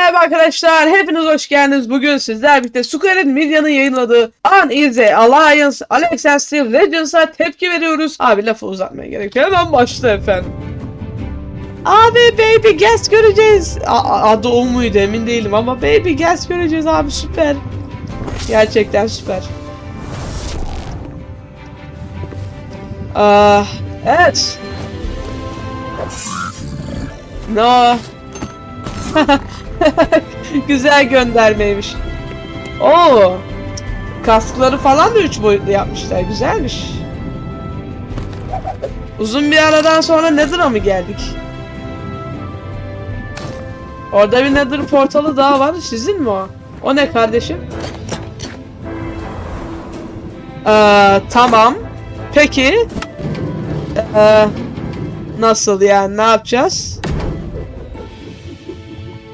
merhaba arkadaşlar. Hepiniz hoş geldiniz. Bugün sizler birlikte Square'in Media'nın yayınladığı Uneasy Alliance Alex and Steel Legends'a tepki veriyoruz. Abi lafı uzatmaya gerek yok. Hemen başla efendim. Abi Baby Gas göreceğiz. A- adı o muydu emin değilim ama Baby Gas göreceğiz abi süper. Gerçekten süper. Ah, evet. No. Güzel göndermeymiş. Oo. Kaskları falan da üç boyutlu yapmışlar. Güzelmiş. Uzun bir aradan sonra Nether'a mı geldik? Orada bir Nether portalı daha var. Sizin mi o? O ne kardeşim? Ee, tamam. Peki. Ee, nasıl yani? Ne yapacağız?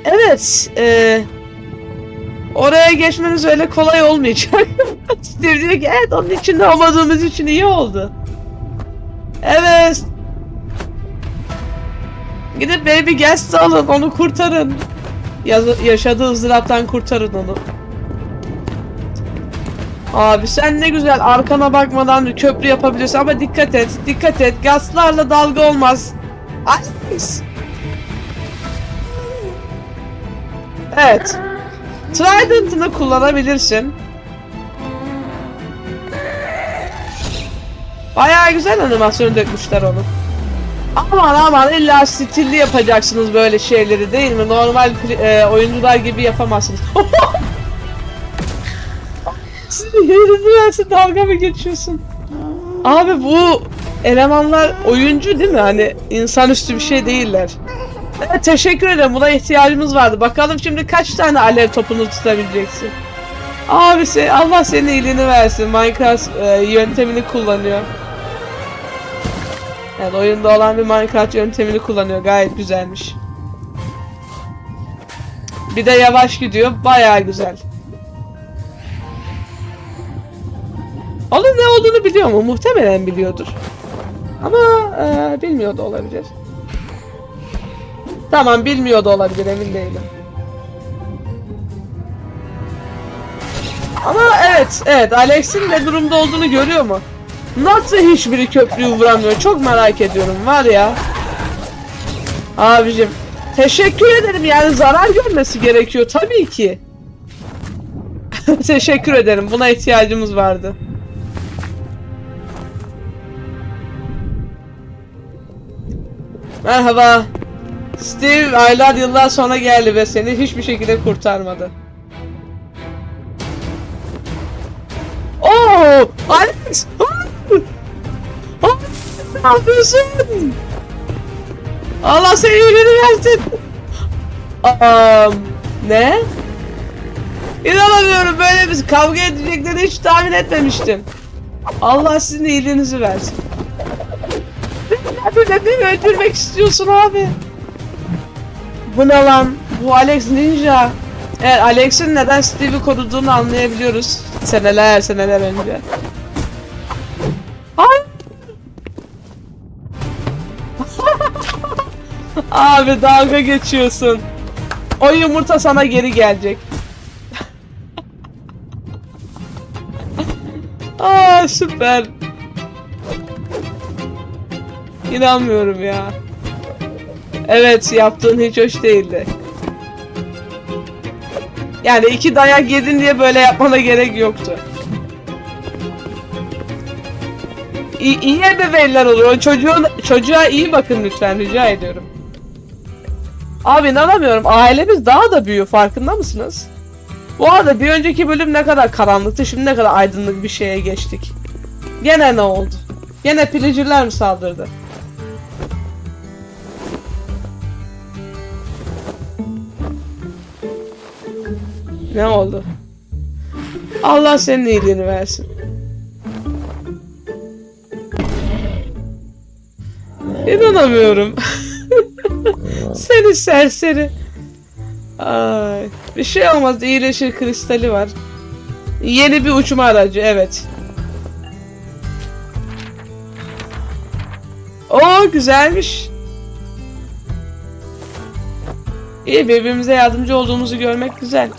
Evet. E, oraya geçmeniz öyle kolay olmayacak. Steve diyor ki evet onun içinde olmadığımız için iyi oldu. Evet. Gidip Baby Guest'ı alın onu kurtarın. Yaz- yaşadığı ızdıraptan kurtarın onu. Abi sen ne güzel arkana bakmadan bir köprü yapabiliyorsun ama dikkat et, dikkat et. Gazlarla dalga olmaz. Alex. Evet. Trident'ını kullanabilirsin. Bayağı güzel animasyon dökmüşler onu. Aman aman illa stilli yapacaksınız böyle şeyleri değil mi? Normal e, oyuncular gibi yapamazsınız. Yerinizi versin dalga mı geçiyorsun? Abi bu elemanlar oyuncu değil mi? Hani insanüstü bir şey değiller. Evet, teşekkür ederim. Buna ihtiyacımız vardı. Bakalım şimdi kaç tane alev topunu tutabileceksin. Abisi Allah senin iyiliğini versin. Minecraft e, yöntemini kullanıyor. Evet oyunda olan bir Minecraft yöntemini kullanıyor. Gayet güzelmiş. Bir de yavaş gidiyor. Bayağı güzel. Onun ne olduğunu biliyor mu? Muhtemelen biliyordur. Ama e, bilmiyor da olabilir. Tamam bilmiyor da olabilir emin değilim. Ama evet evet Alex'in ne durumda olduğunu görüyor mu? Nasıl hiçbiri köprüyü vuramıyor çok merak ediyorum var ya. Abicim teşekkür ederim yani zarar görmesi gerekiyor tabii ki. teşekkür ederim buna ihtiyacımız vardı. Merhaba. Steve aylar yıllar sonra geldi ve seni hiçbir şekilde kurtarmadı. Oo! Alex! Alex, Ne yapıyorsun? Allah seni iyiliğini versin. Aa, ne? İnanamıyorum böyle biz kavga edeceklerini hiç tahmin etmemiştim. Allah sizin iyiliğinizi versin. Böyle beni öldürmek istiyorsun abi. Bu ne lan? Bu Alex Ninja. Evet Alex'in neden Steve'i koruduğunu anlayabiliyoruz. Seneler seneler önce. Ay. abi dalga geçiyorsun. O yumurta sana geri gelecek. Aa süper. İnanmıyorum ya. Evet yaptığın hiç hoş değildi. Yani iki dayak yedin diye böyle yapmana gerek yoktu. İyi, iyi ebeveynler oluyor. Çocuğun, çocuğa iyi bakın lütfen rica ediyorum. Abi inanamıyorum. Ailemiz daha da büyüyor farkında mısınız? Bu arada bir önceki bölüm ne kadar karanlıktı şimdi ne kadar aydınlık bir şeye geçtik. Gene ne oldu? Gene pillager'lar mı saldırdı? Ne oldu? Allah senin iyiliğini versin. İnanamıyorum. Seni serseri. Ay, bir şey olmaz. İyileşir kristali var. Yeni bir uçma aracı evet. Oo güzelmiş. İyi birbirimize yardımcı olduğumuzu görmek güzel.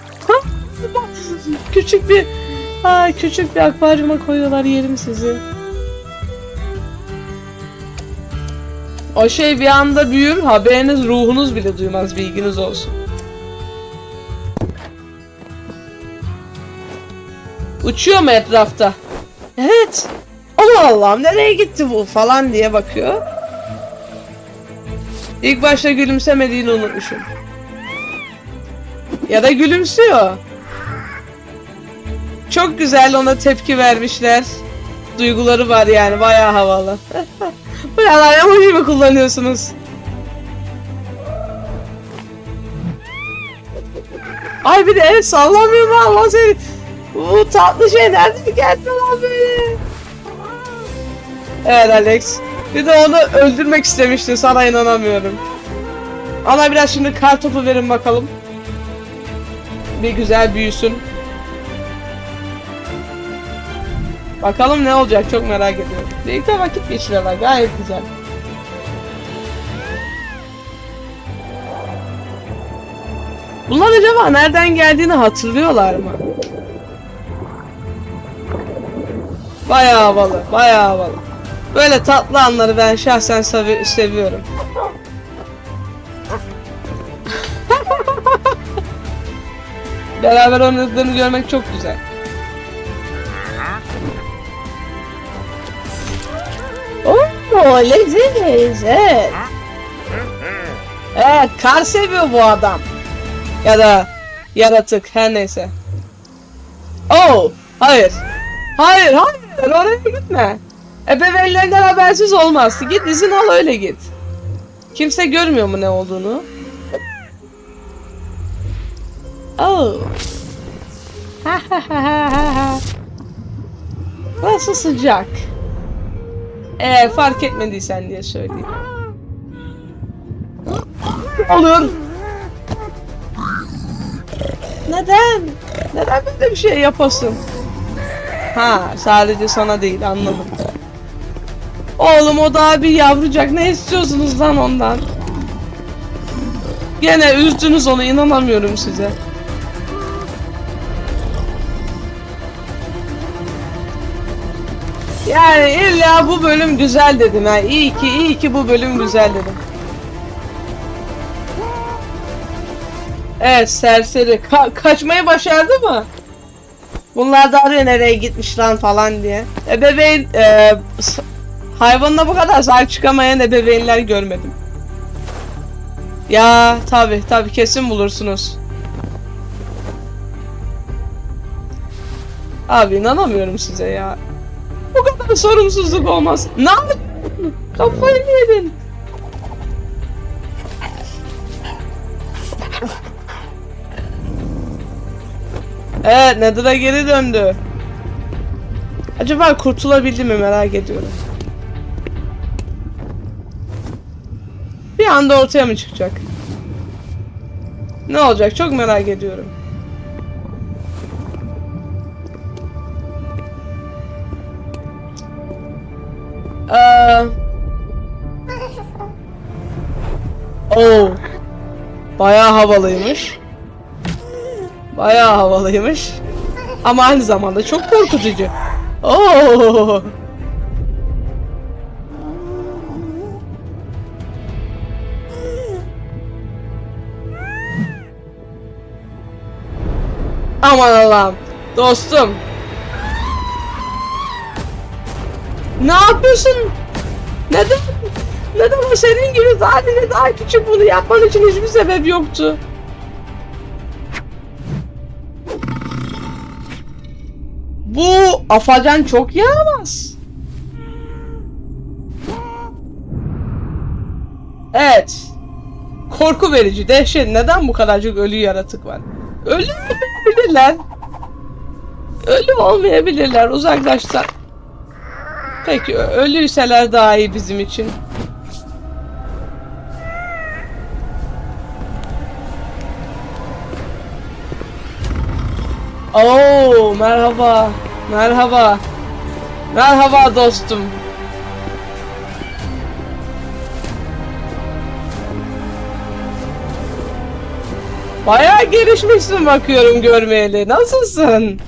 Küçük bir Ay küçük bir akvaryuma koyuyorlar yerim sizi. O şey bir anda büyür, haberiniz ruhunuz bile duymaz bilginiz olsun. Uçuyor mu etrafta? Evet. Allah Allah'ım nereye gitti bu falan diye bakıyor. İlk başta gülümsemediğini unutmuşum. Ya da gülümsüyor. Çok güzel ona tepki vermişler. Duyguları var yani bayağı havalı. Bu ne lan emoji mi kullanıyorsunuz? Ay bir de el sallamıyor mu Allah seni? Bu tatlı şey nereden geldi lan böyle? Evet Alex. Bir de onu öldürmek istemiştin sana inanamıyorum. Ana biraz şimdi kar topu verin bakalım. Bir güzel büyüsün. Bakalım ne olacak çok merak ediyorum. Birlikte vakit geçiriyorlar gayet güzel. Bunlar acaba nereden geldiğini hatırlıyorlar mı? Bayağı havalı, bayağı havalı. Böyle tatlı anları ben şahsen sevi- seviyorum. Beraber oynadıklarını görmek çok güzel. Oo, leziz, evet. Evet, kar seviyor bu adam. Ya da yaratık, her neyse. Oh, hayır. Hayır, hayır, oraya gitme. Ebeveynlerinden habersiz olmaz. Git izin al öyle git. Kimse görmüyor mu ne olduğunu? Oh. Burası sıcak. Eğer fark etmediysen diye söyleyeyim. Ne oluyor? Neden? Neden böyle bir şey yapasın? Ha, sadece sana değil anladım. Oğlum o daha bir yavrucak. Ne istiyorsunuz lan ondan? Gene üzdünüz onu inanamıyorum size. Yani illa bu bölüm güzel dedim ha. İyi ki iyi ki bu bölüm güzel dedim. Evet serseri. Ka- kaçmayı başardı mı? Bunlar da arıyor nereye gitmiş lan falan diye. Ebeveyn e, hayvanına bu kadar sahip çıkamayan ebeveynler görmedim. Ya tabi tabi kesin bulursunuz. Abi inanamıyorum size ya. Bu kadar sorumsuzluk olmaz. Ne yaptın? Kafayı mı yedin? Evet, Nether'a geri döndü. Acaba kurtulabildi mi merak ediyorum. Bir anda ortaya mı çıkacak? Ne olacak çok merak ediyorum. Oo. Bayağı havalıymış. Bayağı havalıymış. Ama aynı zamanda çok korkutucu. Oo. Aman Allah'ım. Dostum. Ne yapıyorsun? Neden o senin gibi sadece daha küçük bunu yapman için hiçbir sebep yoktu? Bu afacan çok yaramaz. Evet. Korku verici, dehşet. Neden bu kadarcık ölü yaratık var? Ölü olmayabilirler. Ölü olmayabilirler. Uzaklaşsak. Peki ölüyseler daha iyi bizim için. Oo merhaba. Merhaba. Merhaba dostum. Bayağı gelişmişsin bakıyorum görmeyeli. Nasılsın?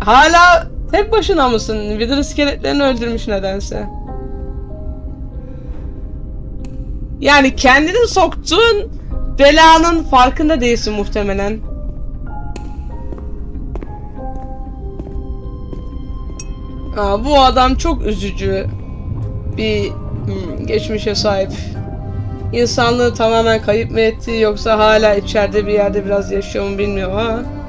Hala tek başına mısın? Wither iskeletlerini öldürmüş nedense. Yani kendini soktuğun belanın farkında değilsin muhtemelen. Aa, bu adam çok üzücü bir hmm, geçmişe sahip. İnsanlığı tamamen kayıp mı etti yoksa hala içeride bir yerde biraz yaşıyor mu bilmiyorum ama.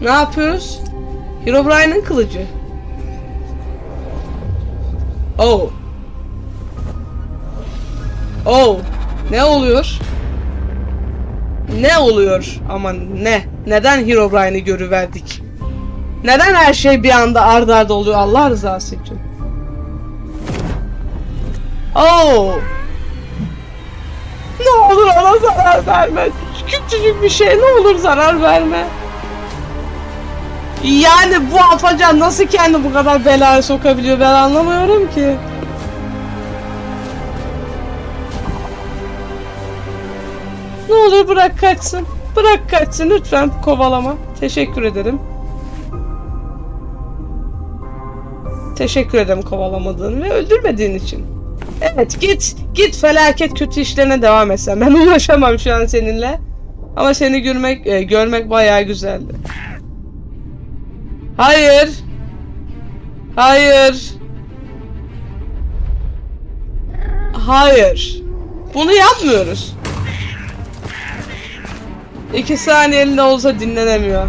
Ne yapıyoruz? Herobrine'in kılıcı. Oh. Oh. Ne oluyor? Ne oluyor? Aman ne? Neden Herobrine'i görüverdik? Neden her şey bir anda ardarda arda oluyor Allah rızası için? Oh. Ne olur ona zarar verme. Küçücük bir şey ne olur zarar verme. Yani bu afacan nasıl kendi bu kadar belaya sokabiliyor ben anlamıyorum ki. Ne olur bırak kaçsın. Bırak kaçsın lütfen kovalama. Teşekkür ederim. Teşekkür ederim kovalamadığın ve öldürmediğin için. Evet git git felaket kötü işlerine devam et sen. Ben uğraşamam şu an seninle. Ama seni görmek e, görmek bayağı güzeldi. Hayır. Hayır. Hayır. Bunu yapmıyoruz. İki saniye elinde olsa dinlenemiyor.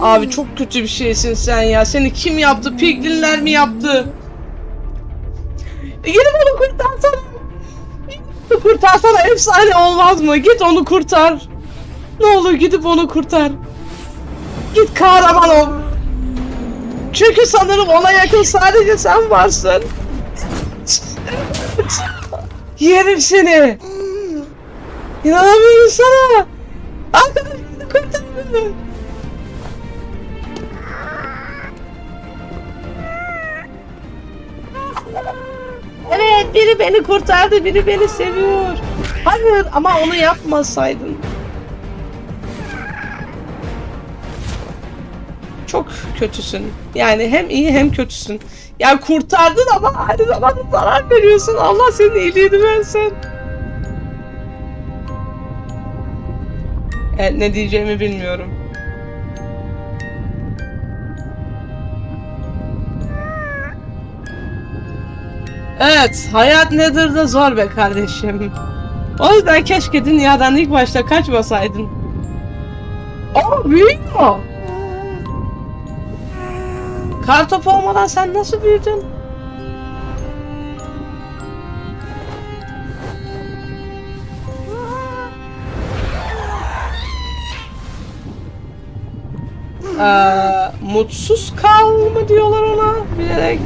Abi çok kötü bir şeysin sen ya. Seni kim yaptı? Piglinler mi yaptı? Gidip onu kurtarsana. Gidip kurtarsana efsane olmaz mı? Git onu kurtar. Ne olur gidip onu kurtar. Git kahraman ol. Çünkü sanırım ona yakın sadece sen varsın. Yerim seni. İnanamıyorum sana. Evet biri beni kurtardı biri beni seviyor. Hayır ama onu yapmasaydın. Çok kötüsün. Yani hem iyi hem kötüsün. Yani kurtardın ama aynı zamanda zarar veriyorsun. Allah senin iyiliğini versin. Evet, ne diyeceğimi bilmiyorum. Evet, hayat nedir de zor be kardeşim. O yüzden keşke dünyadan ilk başta kaçmasaydın. Aa, büyüyor. Kartopu olmadan sen nasıl büyüdün? Ee, mutsuz kal mı diyorlar ona bilerek.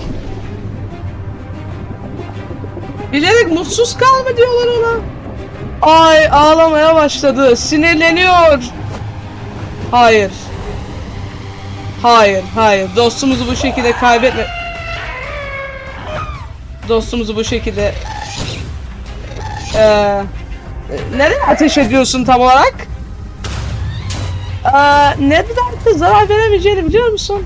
Bilerek mutsuz kal mı diyorlar ona. Ay ağlamaya başladı. Sinirleniyor. Hayır. Hayır, hayır. Dostumuzu bu şekilde kaybetme. Dostumuzu bu şekilde... Ee, nereye ateş ediyorsun tam olarak? Ee, ne kadar zarar veremeyeceğini biliyor musun?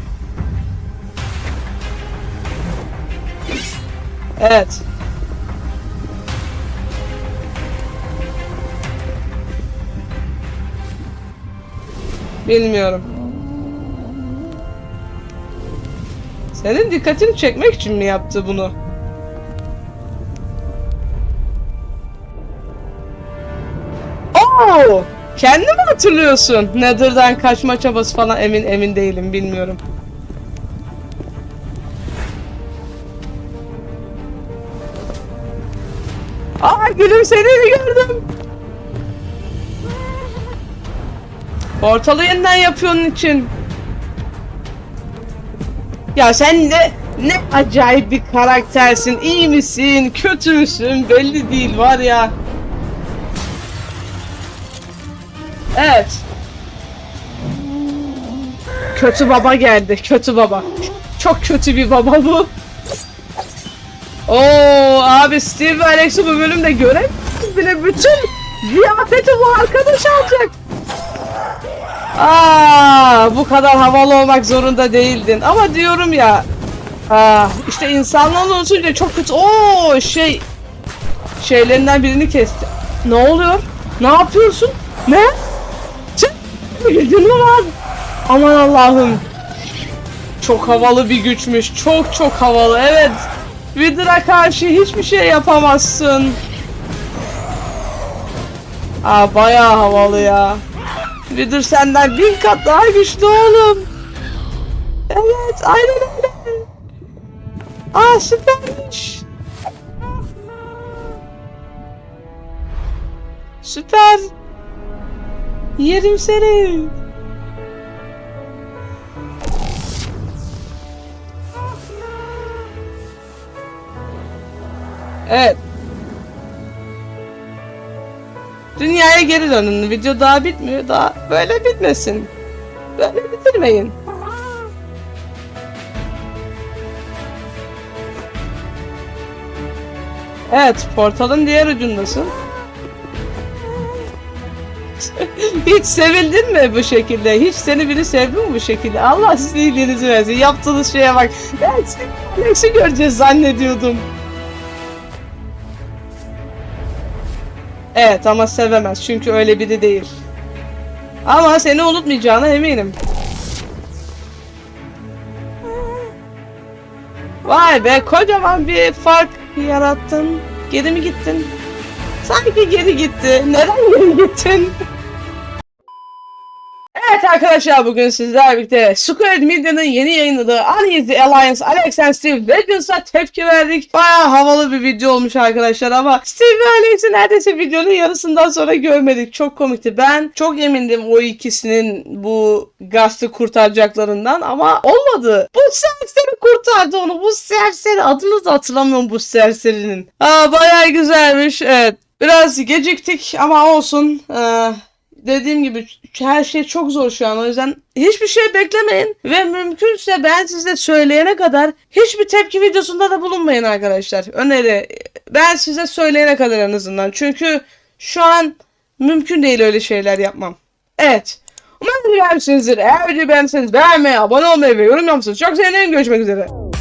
Evet. Bilmiyorum. Senin dikkatini çekmek için mi yaptı bunu? Oo! Kendi mi hatırlıyorsun? Nether'dan kaçma çabası falan emin emin değilim bilmiyorum. Aa gülümsediğini gördüm. Portalı yeniden yapıyorsun için. Ya sen ne ne acayip bir karaktersin. İyi misin? Kötü müsün? Belli değil var ya. Evet. Kötü baba geldi. Kötü baba. Çok kötü bir baba bu. Oo abi Steve ve Alex'i bu bölümde göremiyoruz bile. Bütün ziyafeti bu arkadaş alacak. Aa, bu kadar havalı olmak zorunda değildin. Ama diyorum ya. Aa, işte insanlarla unutunca çok kötü. Oo şey. Şeylerinden birini kesti. Ne oluyor? Ne yapıyorsun? Ne? Çık. Bildin mi lan? Aman Allah'ım. Çok havalı bir güçmüş. Çok çok havalı. Evet. Wither'a karşı hiçbir şey yapamazsın. Aa bayağı havalı ya. Wither senden bin kat daha güçlü oğlum. Evet aynen öyle. Aa süpermiş. Süper. Yerim seni. Evet. Dünyaya geri dönün. Video daha bitmiyor. Daha böyle bitmesin. Böyle bitirmeyin. Evet, portalın diğer ucundasın. Hiç sevildin mi bu şekilde? Hiç seni biri sevdi mi bu şekilde? Allah sizin iyiliğinizi versin. Yaptığınız şeye bak. Ben seni Alex'i göreceğiz zannediyordum. Evet ama sevemez çünkü öyle biri değil. Ama seni unutmayacağına eminim. Vay be kocaman bir fark yarattın. Geri mi gittin? Sanki geri gitti. Neden geri gittin? Arkadaşlar bugün sizlerle birlikte Squared Media'nın yeni yayınladığı Uneasy Alliance Alex and Steve Legends'a tepki verdik. Baya havalı bir video olmuş arkadaşlar ama Steve ve Alex'i neredeyse videonun yarısından sonra görmedik. Çok komikti. Ben çok emindim o ikisinin bu gazete kurtaracaklarından ama olmadı. Bu serseri kurtardı onu. Bu serseri adını da hatırlamıyorum bu serserinin. Aa bayağı güzelmiş. Evet. Biraz geciktik ama olsun. Ee, dediğim gibi her şey çok zor şu an o yüzden hiçbir şey beklemeyin ve mümkünse ben size söyleyene kadar hiçbir tepki videosunda da bulunmayın arkadaşlar. Öneri ben size söyleyene kadar en azından çünkü şu an mümkün değil öyle şeyler yapmam. Evet. Umarım beğenmişsinizdir. Eğer videoyu beğendiyseniz beğenmeyi, abone olmayı ve yorum yapmışsınız. Çok sevinirim. Görüşmek üzere.